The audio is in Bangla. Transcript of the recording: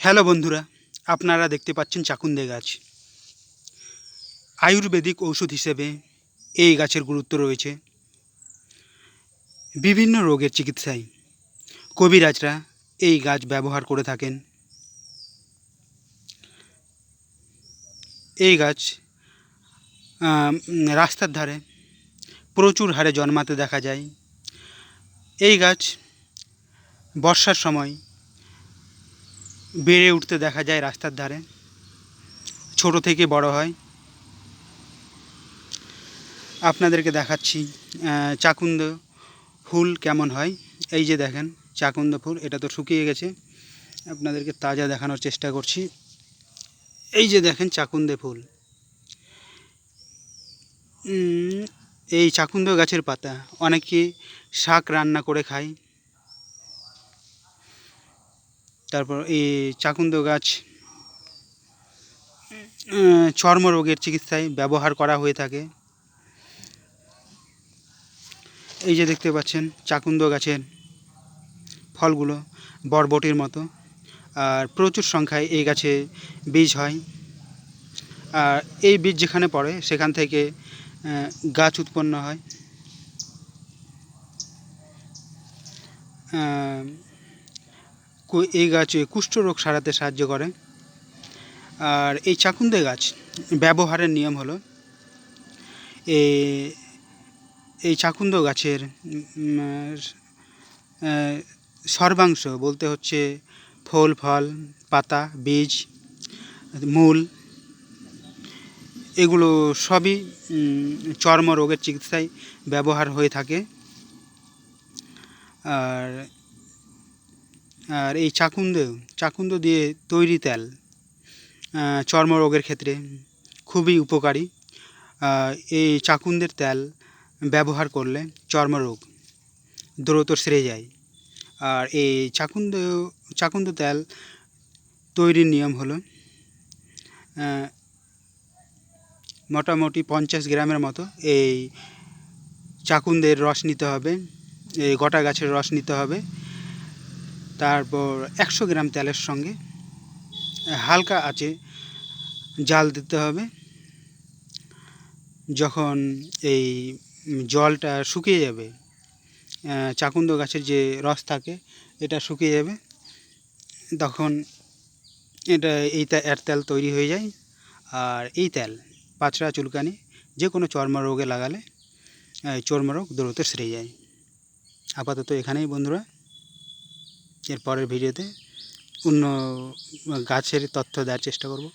হ্যালো বন্ধুরা, আপনারা দেখতে পাচ্ছেন চাকুন্দে গাছ। আয়ুর্বেদিক ঔষধ হিসেবে এই গাছের গুরুত্ব রয়েছে। বিভিন্ন রোগের চিকিৎসায় কবিরাজরা এই গাছ ব্যবহার করে থাকেন। এই গাছ রাস্তার ধারে প্রচুর হারে জন্মাতে দেখা যায়। এই গাছ বর্ষার সময় বেড়ে উঠতে দেখা যায় রাস্তার ধারে। ছোট থেকে বড় হয়। আপনাদেরকে দেখাচ্ছি চাকুন্দ ফুল কেমন হয়। এই যে দেখেন, চাকুন্দ ফুল, এটা তো শুকিয়ে গেছে। আপনাদেরকে তাজা দেখানোর চেষ্টা করছি। এই যে দেখেন চাকুন্দে ফুল। এই চাকুন্দ গাছের পাতা, অনেকে শাক রান্না করে খায়। তারপর এই চাকুন্দ গাছ চর্মরোগের চিকিৎসায় ব্যবহার করা হয়ে থাকে। এই যে দেখতে পাচ্ছেন চাকুন্দ গাছের ফলগুলো বরবটির মতো, আর প্রচুর সংখ্যায় এই গাছে বীজ হয়। আর এই বীজ যেখানে পড়ে সেখান থেকে গাছ উৎপন্ন হয়। এই গাছ কুষ্ঠরোগ সারাতে সাহায্য করে। আর এই চাকুন্দে গাছ ব্যবহারের নিয়ম হলো এই চাকুন্দ গাছের সর্বাংশ বলতে হচ্ছে ফুল, ফল, পাতা, বীজ, মূল, এগুলো সবই চর্মরোগের চিকিৎসায় ব্যবহার হয়ে থাকে। আর আর এই চাকুন্দ চাকুন্দ দিয়ে তৈরি তেল চর্মরোগের ক্ষেত্রে খুবই উপকারী। এই চাকুন্দের তেল ব্যবহার করলে চর্মরোগ দ্রুত সেরে যায়। আর এই চাকুন্দ চাকুন্দ তেল তৈরির নিয়ম হলো মোটামুটি পঞ্চাশ গ্রামের মতো এই চাকুন্দের রস নিতে হবে, এই গোটা গাছের রস নিতে হবে তারপর একশো গ্রাম তেলের সঙ্গে হালকা আছে জাল দিতে হবে। যখন এই জলটা শুকিয়ে যাবে চাকুন্দ গাছের যে রস থাকে, এটা শুকিয়ে যাবে। তখন এটা, এই এর তেল তৈরি হয়ে যায়। আর এই তেল পাচড়া চুলকানি যে কোনো চর্মরোগে লাগালে চর্মরোগ দ্রুত সেরে যায়। আপাতত এখানেই বন্ধুরা। এর পরের ভিডিওতে অন্য গাছের তথ্য দেওয়ার চেষ্টা করব।